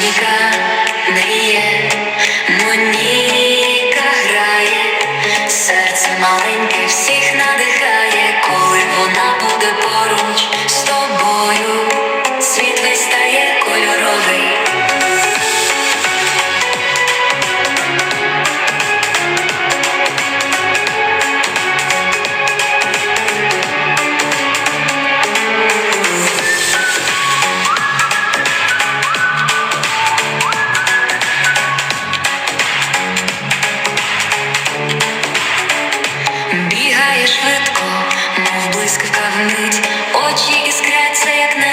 Е. Моніка не є, грає, серце маленьке всіх надихає, коли вона буде поруч. швидко, мов блискавка вмить, очі іскряться, як на.